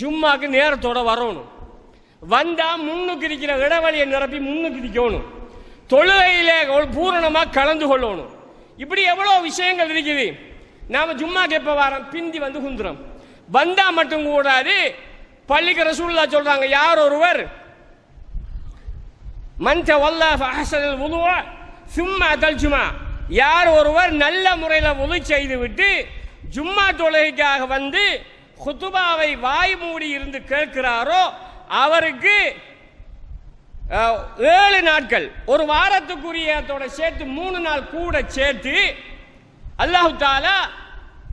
ஜும்மாக்கு நேரத்தோட வரணும். வந்தா முன்னுக்கு இருக்கிற இடைவெளியை நிரப்பி முன்னுக்கு இருக்கணும் தொழுகையில பூரணமா கலந்து கொள்ளணும். இப்படி எவ்வளவு விஷயங்கள் இருக்குது. நாம ஜும்மாக்கு எப்ப வரோம்? பிந்தி வந்து குந்துறோம். வந்தா மட்டும் கூடாது. பள்ளிக்கு ரசூல்லா சொல்றாங்க யார் ஒருவர்? மஞ்ச வல்லா உதுவா சும்மா தல்ஜுமா யார் ஒருவர் நல்ல முறையில் உதவி செய்து விட்டு ஜும்மா தொழுகைக்காக வந்து குத்துபாவை வாய் மூடி இருந்து கேட்கிறாரோ அவருக்கு ஏழு நாட்கள் ஒரு வாரத்துக்குரியதோட சேர்த்து மூணு நாள் கூட சேர்த்து அல்லாஹு தாலா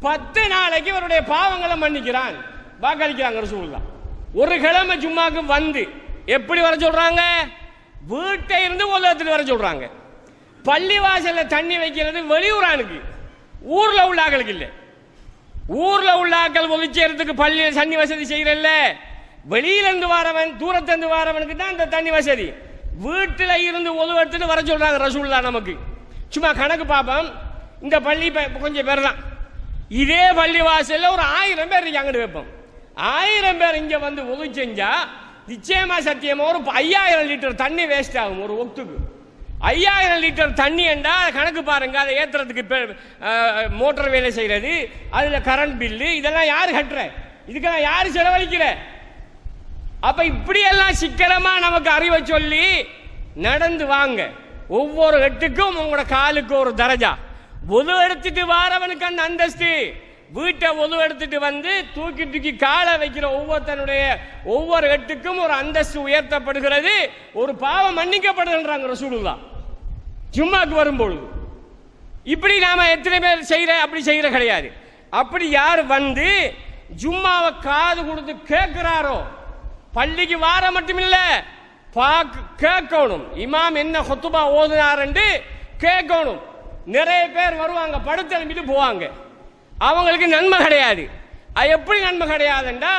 பத்து நாளைக்கு அவருடைய பாவங்களை மன்னிக்கிறான். வாக்களிக்கிறாங்க ரசூலுல்லா ஒரு கிழமை ஜும்மாக்கு வந்து எப்படி வர சொல்றாங்க? வீட்டை இருந்து உலகத்தில் வர சொல்றாங்க. பள்ளி வாசல்ல தண்ணி வைக்கிறது வெளியூரானுக்கு ஊர்ல உள்ள ஆக்களுக்கு இல்லை. ஊர்ல உள்ள ஆக்கள் ஒளிச்சேறதுக்கு பள்ளியில் தண்ணி வசதி செய்யறல்ல. வெளியில இருந்து வரவன் தூரத்துல இருந்து வரவனுக்கு தான் இந்த தண்ணி வசதி. வீட்டுல இருந்து ஒதுவெடுத்துட்டு வர சொல்றாங்க ரசூல்லா நமக்கு. சும்மா கணக்கு பார்ப்போம் இந்த பள்ளி கொஞ்சம் பேர் தான் இதே பள்ளி வாசல்ல ஒரு ஆயிரம் பேர் இங்க அங்கிட்டு வைப்போம். ஆயிரம் பேர் இங்க வந்து ஒது செஞ்சா நிச்சயமா சத்தியமா ஒரு ஐயாயிரம் லிட்டர் தண்ணி வேஸ்ட் ஆகும் ஒரு ஒத்துக்கு. ஐயாயிரம் லிட்டர் தண்ணி என்றா கணக்கு பாருங்க அதை ஏத்துறதுக்கு மோட்டர் வேலை செய்யறது அதுல கரண்ட் பில்லு இதெல்லாம் யார் கட்டுற? இதுக்கெல்லாம் யார் செலவழிக்கிற? அப்ப இப்படியெல்லாம் சிக்கனமா நமக்கு அறிவை சொல்லி நடந்து வாங்க. ஒவ்வொரு எட்டுக்கும் உங்களோட காலுக்கு ஒரு தரஜா. பொது எடுத்துட்டு வாரவனுக்கு அந்த அந்தஸ்து. வீட்டை ஒது எடுத்துட்டு வந்து தூக்கி தூக்கி காலை வைக்கிற ஒவ்வொருத்தனுடைய ஒவ்வொரு எட்டுக்கும் ஒரு அந்தஸ்து உயர்த்தப்படுகிறது. ஒரு பாவம் மன்னிக்கப்படுதுன்றாங்க ரசூலுல்லா ஜும்மாக்கு வரும்பொழுது. இப்படி நாம எத்தனை பேர் செய்கிற அப்படி செய்கிற கிடையாது. அப்படி யார் வந்து ஜும்மாவை காது கொடுத்து கேட்கிறாரோ? பள்ளிக்கு வார மட்டும் இல்லை பாக்கு கேட்கணும். இமாம் என்ன ஹொத்துபா ஓதுனாருன்னு கேட்கணும். நிறைய பேர் வருவாங்க படுத்தெலும்பிட்டு போவாங்க. அவங்களுக்கு நன்மை கிடையாது. அது எப்படி நன்மை கிடையாதுண்டா?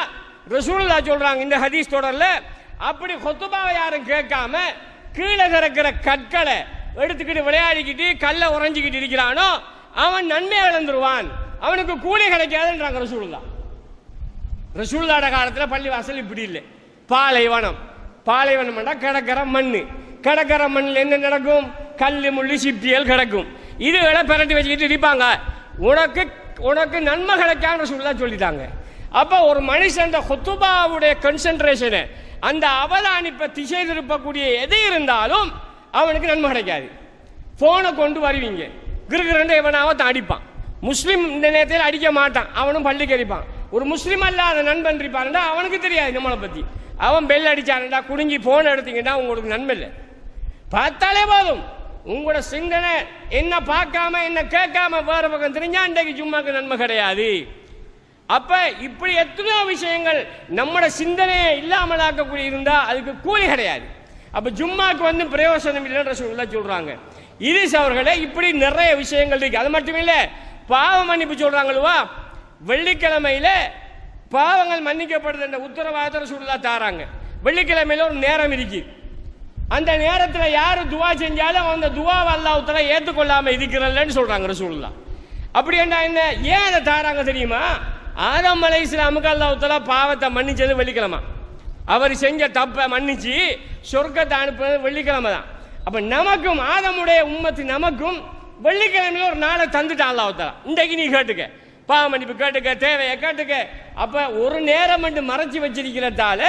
ரசூல்லா சொல்றாங்க இந்த ஹதீஸ் தொடரில் அப்படி கொத்துபாவை யாரும் கேட்காம கீழே கிடக்கிற கற்களை எடுத்துக்கிட்டு விளையாடிக்கிட்டு கல்லை உறைஞ்சிக்கிட்டு இருக்கிறானோ அவன் நன்மை இழந்துருவான். அவனுக்கு கூலி கிடைக்காதுன்றாங்க ரசூலுல்லா ரசூல்லாட காலத்தில் பள்ளி வாசல் இப்படி இல்லை. பாலைவனம். பாலைவனம்டா கிடக்கிற மண் கிடக்கிற மண்ணில் என்ன நடக்கும்? கல் முள்ளி சிப்பியல் கிடக்கும். இதுகளை பிரட்டி வச்சுக்கிட்டு இருப்பாங்க உனக்கு உனக்கு நன்மை கிடைக்கான்னு ரசூலுல்லா சொல்லிட்டாங்க. அப்போ ஒரு மனுஷன் ஹொத்துபாவுடைய கன்சன்ட்ரேஷனு அந்த அவதானிப்பை திசை திருப்பக்கூடிய எது இருந்தாலும் அவனுக்கு நன்மை கிடைக்காது. ஃபோனை கொண்டு வருவீங்க. கிருகிரண்டு எவனாவது அடிப்பான். முஸ்லீம் இந்த நேரத்தில் அடிக்க மாட்டான். அவனும் பள்ளிக்கு அடிப்பான் ஒரு முஸ்லீம் அல்லாத நண்பன் இருப்பான்டா அவனுக்கு தெரியாது நம்மளை பற்றி அவன் பெல் அடிச்சான்டா குடுங்கி ஃபோன் எடுத்தீங்கன்னா உங்களுக்கு நன்மை இல்லை. பார்த்தாலே போதும். உங்களோட சிந்தனை என்ன பார்க்காம என்ன கேட்காம வேற பக்கம் தெரிஞ்சா அன்றைக்கு ஜும்மாக்கு நன்மை கிடையாது. அப்ப இப்படி எத்தனையோ விஷயங்கள் நம்மளோட சிந்தனையை இல்லாமல் ஆக்கக்கூடிய இருந்தா அதுக்கு கூலி கிடையாது. அப்ப ஜும்மாக்கு வந்து பிரயோசனம் இல்லைன்ற சூழ்நிலை சொல்றாங்க. இது அவர்களே இப்படி நிறைய விஷயங்கள் இருக்கு. அது மட்டும் இல்ல பாவ மன்னிப்பு சொல்றாங்களா வெள்ளிக்கிழமையில பாவங்கள் மன்னிக்கப்படுது என்ற உத்தரவாதத்தில் சொல்லா தாராங்க. வெள்ளிக்கிழமையில ஒரு நேரம் இருக்கு. அந்த நேரத்தில் யார் துவா செஞ்சாலும் அந்த துவாவை அல்லாஹ்வுத்தாலா ஏற்றுக்கொள்ளாமல் இருக்கிறல்லன்னு சொல்கிறாங்க ரசூல்லா அப்படி என்ன என்ன? ஏன் அதை தாராங்க தெரியுமா? ஆதம் அலை இஸ்லாமுக்கு அல்லாஹ்வுத்தாலா பாவத்தை மன்னிச்சது வெள்ளிக்கிழமை. அவர் செஞ்ச தப்பை மன்னிச்சு சொர்க்கத்தை அனுப்புறது வெள்ளிக்கிழமை தான். அப்போ நமக்கும் ஆதமுடைய உம்மத்து நமக்கும் வெள்ளிக்கிழமையில ஒரு நாளை தந்துட்டான் அல்லாஹ்வுத்தாலா இன்றைக்கு நீ கேட்டுக்க. பாவ மன்னிப்பு கேட்டுக்க தேவையை கேட்டுக்க. அப்போ ஒரு நேரம் மட்டும் மறைச்சி வச்சிருக்கிறதால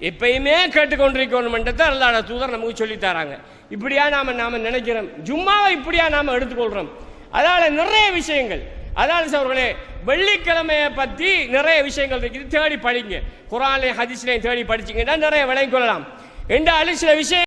எப்பயுமே கேட்டுக்கொண்டிருக்கணும்ன்றதை அல்லாட தூதர் நமக்கு சொல்லித்தராங்க இப்படியா நாம நாம நினைக்கிறோம். ஜும்மாவை இப்படியா நாம எடுத்துக்கொள்றோம். அதனால நிறைய விஷயங்கள். அதாவது அவர்களே வெள்ளிக்கிழமையை பத்தி நிறைய விஷயங்கள் இருக்குது. தேடி படிங்க. குரான்லையும் ஹதிஸ்லையும் தேடி படிச்சீங்கன்னா நிறைய விளங்கிக் கொள்ளலாம். என்ற சில விஷயம்